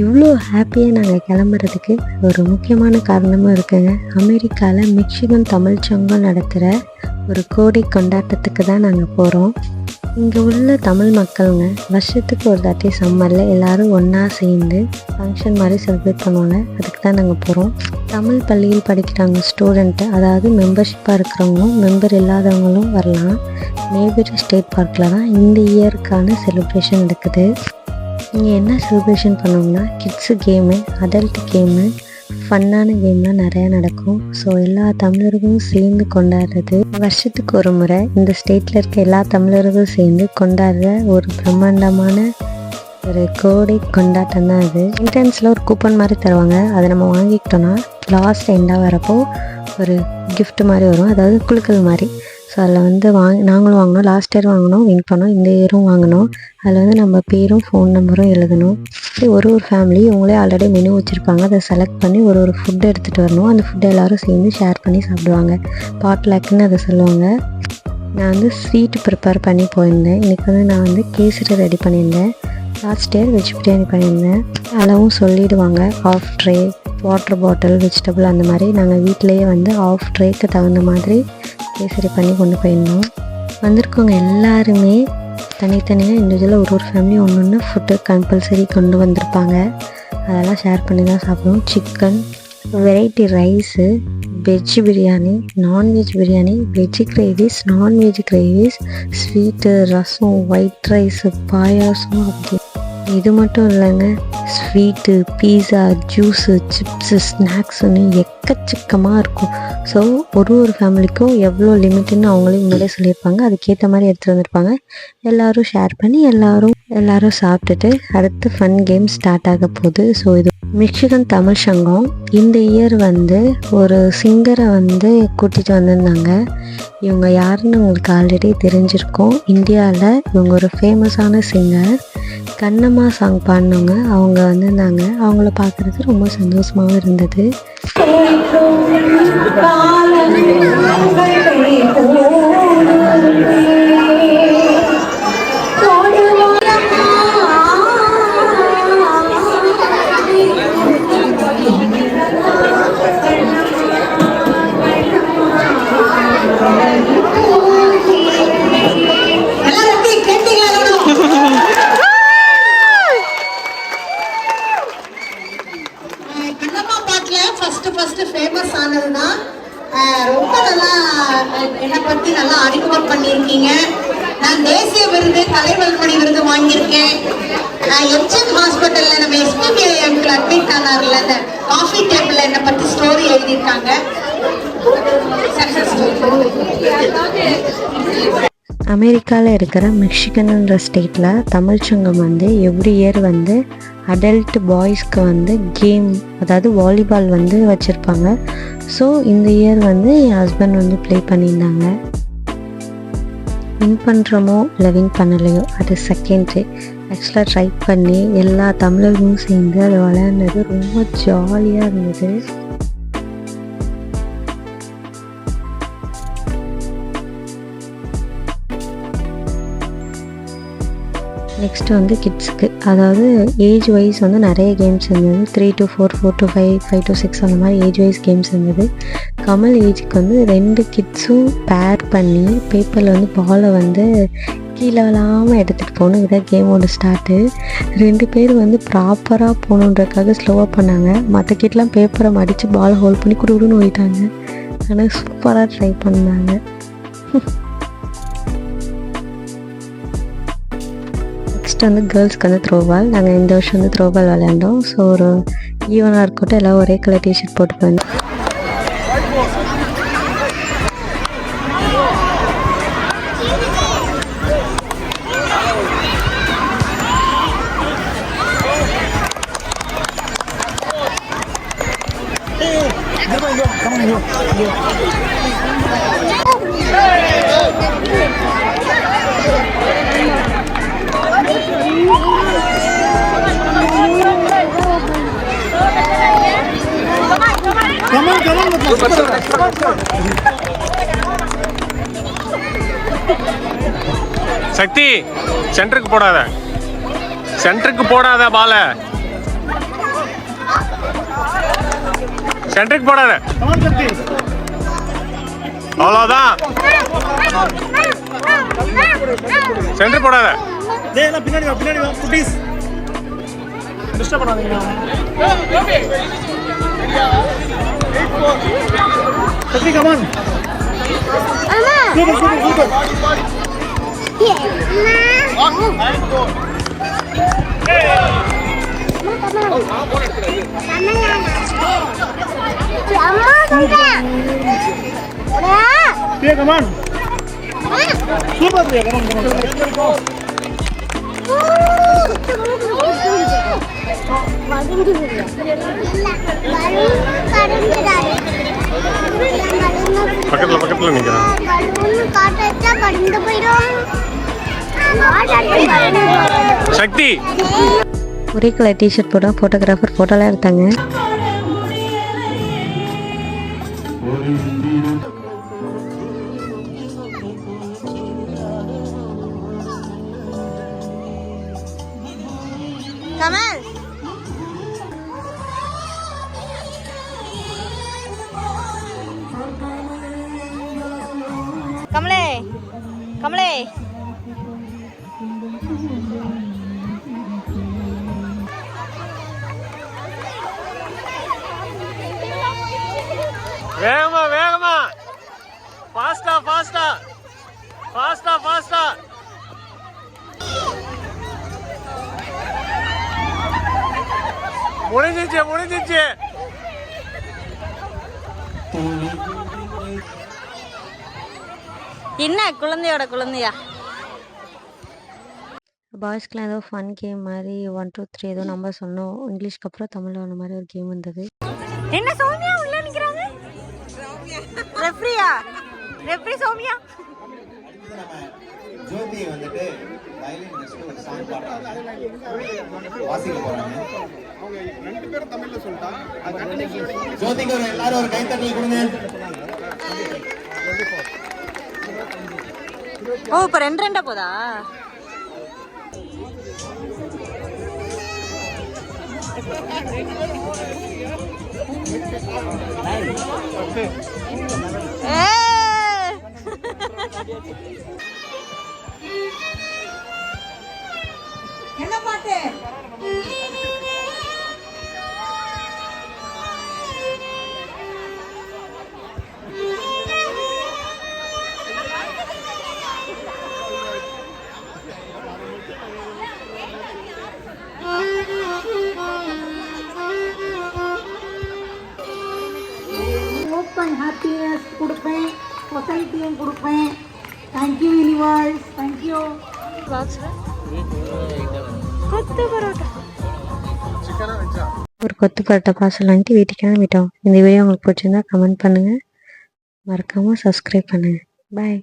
இவ்வளோ ஹாப்பியாக நாங்கள் கிளம்புறதுக்கு ஒரு முக்கியமான காரணமும் இருக்குங்க. அமெரிக்காவில் மிக்சிகன் தமிழ் சங்கம் நடத்துகிற ஒரு கோடை கொண்டாட்டத்துக்கு தான் நாங்கள் போகிறோம் இங்கே உள்ள தமிழ் மக்களுங்க வருஷத்துக்கு ஒரு தாட்டி சம்மரில் எல்லாரும் ஒன்றா சேர்ந்து ஃபங்க்ஷன் மாதிரி செலிப்ரேட் பண்ணுவாங்க அதுக்கு தான் நாங்கள் போகிறோம் தமிழ் பள்ளியில் படிக்கிறாங்க ஸ்டூடெண்ட்டு அதாவது மெம்பர்ஷிப்பாக இருக்கிறவங்களும் மெம்பர் இல்லாதவங்களும் வரலாம். நேபரி ஸ்டேட் பார்க்கில் தான் இந்த இயருக்கான செலிப்ரேஷன் நடக்குது. இங்கே என்ன செலிப்ரேஷன் பண்ணுவோம்னா கிட்ஸு கேமு அடல்ட் கேமு ஃபன்னான கேம்லாம் நிறையா நடக்கும். ஸோ எல்லா தமிழர்களும் சேர்ந்து கொண்டாடுறது. வருஷத்துக்கு ஒரு முறை இந்த ஸ்டேட்டில் இருக்க எல்லா தமிழர்களும் சேர்ந்து கொண்டாடுற ஒரு பிரம்மாண்டமான ஒரு கோடை கொண்டாட்டம் தான் அது. என்ட்ரன்ஸில் ஒரு கூப்பன் மாதிரி தருவாங்க. அதை நம்ம வாங்கிக்கிட்டோன்னா லாஸ்ட் எண்டாக வரப்போ ஒரு கிஃப்ட் மாதிரி வரும். அதாவது குழுக்கள் மாதிரி. ஸோ அதில் வந்து வாங்க நாங்களும் வாங்கினோம். லாஸ்ட் இயர் வாங்கினோம். வின் பண்ணோம். இந்த இயரும் வாங்கினோம். அதில் வந்து நம்ம பேரும் ஃபோன் நம்பரும் எழுதணும். இப்படி ஒரு ஒரு ஃபேமிலி இவங்களே ஆல்ரெடி மெனு வச்சுருப்பாங்க. அதை செலக்ட் பண்ணி ஒரு ஒரு ஃபுட் எடுத்துகிட்டு வரணும். அந்த ஃபுட்டை எல்லாரும் சேர்ந்து ஷேர் பண்ணி சாப்பிடுவாங்க. பாட்லாக்குன்னு அதை சொல்லுவாங்க. நான் வந்து ஸ்வீட் ப்ரிப்பேர் பண்ணி போயிருந்தேன். இன்றைக்கி வந்து நான் வந்து கேசரி ரெடி பண்ணியிருந்தேன். லாஸ்ட் இயர் வெஜ் பிரியாணி பண்ணியிருந்தேன். அளவும் சொல்லிடுவாங்க. Half tray water bottle vegetable அந்த மாதிரி நாங்கள் வீட்டிலேயே வந்து ஆஃப் ட்ரேக்கு தகுந்த மாதிரி கேசரி பண்ணி கொண்டு போயிருந்தோம். வந்திருக்கவங்க எல்லாருமே தனித்தனியாக இண்டிவிஜுவலாக ஒரு ஒரு ஃபேமிலி ஒன்று ஒன்று ஃபுட்டு கம்பல்சரி கொண்டு வந்திருப்பாங்க. அதெல்லாம் ஷேர் பண்ணி தான் சாப்பிடுவோம். Chicken variety rice veg biryani non veg biryani veg gravies non veg gravies sweet rasam white rice payasam அப்படி. இது மட்டும் இல்லைங்க. ஸ்வீட்டு பீஸா ஜூஸு சிப்ஸு ஸ்நாக்ஸுன்னு எக்கச்சக்கமாக இருக்கும். ஸோ ஒரு ஒரு ஃபேமிலிக்கும் எவ்வளோ லிமிட்டுன்னு அவங்களே முன்னாடியே சொல்லியிருப்பாங்க. அதுக்கேற்ற மாதிரி எடுத்துகிட்டு வந்திருப்பாங்க. எல்லோரும் ஷேர் பண்ணி எல்லோரும் எல்லோரும் சாப்பிட்டுட்டு அடுத்து ஃபன் கேம் ஸ்டார்ட் ஆக போகுது. ஸோ இது மிக்சிகன் தமிழ் சங்கம். இந்த இயர் வந்து ஒரு சிங்கரை வந்து கூட்டிகிட்டு வந்திருந்தாங்க. இவங்க யாருன்னு உங்களுக்கு ஆல்ரெடி தெரிஞ்சிருக்கோம். இந்தியாவில் இவங்க ஒரு ஃபேமஸான சிங்கர் கண்ணம்மா சாங் பாடினவங்க அவங்க வந்திருந்தாங்க அவங்கள பார்க்குறது ரொம்ப சந்தோஷமாகவும் இருந்தது. எல்லாரும் என்னை பத்தி நல்லா அறிமுகம் பண்ணியிருக்கீங்க. நான் தேசிய விருது கலைவல்மணி விருது வாங்கியிருக்கேன். எச்என் ஹாஸ்பிட்டல்ல நம்ம எஸ்பிபி அங்கிள் அட்மிட் ஆனார்ல அந்த காஃபி டேபிள்ல என்னை பத்தி ஸ்டோரி எழுதியிருக்காங்க. அமெரிக்காவில் இருக்கிற மெக்சிகன்ன்ற ஸ்டேட்டில் தமிழ்ச்சங்கம் வந்து எவ்ரி இயர் வந்து அடல்ட் பாய்ஸ்க்கு வந்து கேம் அதாவது வாலிபால் வந்து வச்சுருப்பாங்க. ஸோ இந்த இயர் வந்து என் ஹஸ்பண்ட் வந்து ப்ளே பண்ணியிருந்தாங்க. வின் பண்ணுறோமோ இல்லை வின் பண்ணலையோ அது செகண்ட்ரி ஆக்சுவலாக ட்ரை பண்ணி எல்லா தமிழர்களும் சேர்ந்து அது விளையாண்டது ரொம்ப ஜாலியாக இருந்தது. நெக்ஸ்ட்டு வந்து கிட்ஸுக்கு அதாவது ஏஜ் வைஸ் வந்து நிறைய கேம்ஸ் இருந்தது. Three to four four to five five to six அந்த மாதிரி ஏஜ் வைஸ் கேம்ஸ் இருந்தது. கமல் ஏஜுக்கு வந்து ரெண்டு கிட்ஸும் பேர் பண்ணி பேப்பரில் வந்து பாலை வந்து கீழே விழாமல் எடுத்துகிட்டு போகணும். இதான் கேமோட ஸ்டார்ட்டு ரெண்டு பேர் வந்து ப்ராப்பராக போகணுன்றக்காக ஸ்லோவாக பண்ணாங்க. மற்ற கிட்லாம் பேப்பரை மடித்து பால் ஹோல்ட் பண்ணி குடுக்குடுன்னு ஓடிட்டாங்க. ஆனால் சூப்பராக ட்ரை பண்ணாங்க. நெக்ஸ்ட் வந்து கேர்ள்ஸ்க்கு வந்து த்ரோபால் நாங்கள் இந்த வருஷம் வந்து த்ரோபால் விளையாண்டோம். ஸோ ஒரு ஈவனாக இருக்கட்டும் எல்லாம் ஒரே கலர் டிஷர்ட் போட்டு போயிருந்தோம். சக்தி சென்டருக்கு போடாத. சென்டருக்கு போடாத பால. சென்ட்ரிக் போடாத. அவ்வளோதான் சென்ட்ரிக் போடாத. டேய் எல்லாம் பின்னாடி வா பின்னாடி வா குட்டீஸ். டிஸ்டர்ப் பண்ணாதீங்க Shakti come on super super super Priya come on super Priya come on come on பக்கத்துல பக்கத்துல நிக்கிறேன் சக்தி! ஒரே கலர் டிஷர்ட் போட ஃபோட்டோகிராஃபர் ஃபோட்டோலாம் எடுத்தாங்க. கமலே கமலே. வேகமா வேகமா. ஃபாஸ்டா ஃபாஸ்டா ஃபாஸ்டா ஃபாஸ்டா முடிஞ்சிச்சு முடிஞ்சிச்சு. என்ன குழந்தையோட குழந்தையா? பாய்ஸ்க்குலாம் ஏதோ ஃபன் கேம் மாதிரி ஒன் டூ த்ரீ ஏதோ நம்பர் சொன்னோம். இங்கிலீஷ்க்கு அப்புறம் தமிழில் ஒன்று மாதிரி ஒரு கேம் வந்தது. என்ன சௌமியா? உள்ள நிக்கிறாங்க? ரெஃப்ரியா? ரெஃப்ரி சௌமியா? ஜோதியை வந்துட்டு வயலின் வச்சுட்டு ஒரு சாங் பாடுறாங்க. வாசிக்க போறாங்க. ஜோதிக்கு ஒரு எல்லாரும் ஒரு கைத்தட்டல் கொடுங்க. ஓ இப்போ ரெண்டு ரெண்டா போதா? ஏ சொசைட்டியும் கொடுப்பேன். தேங்க்யூ யூனிவர்ஸ் தேங்க்யூ கொத்து பரோட்டா. ஒரு கொத்து பரோட்டா பார்சல் வாங்கிட்டு வீட்டுக்கு கிளம்பிட்டோம். இந்த வீடியோ உங்களுக்கு பிடிச்சிருந்தா கமெண்ட் பண்ணுங்கள் மறக்காமல் சப்ஸ்கிரைப் பண்ணுங்கள் பாய்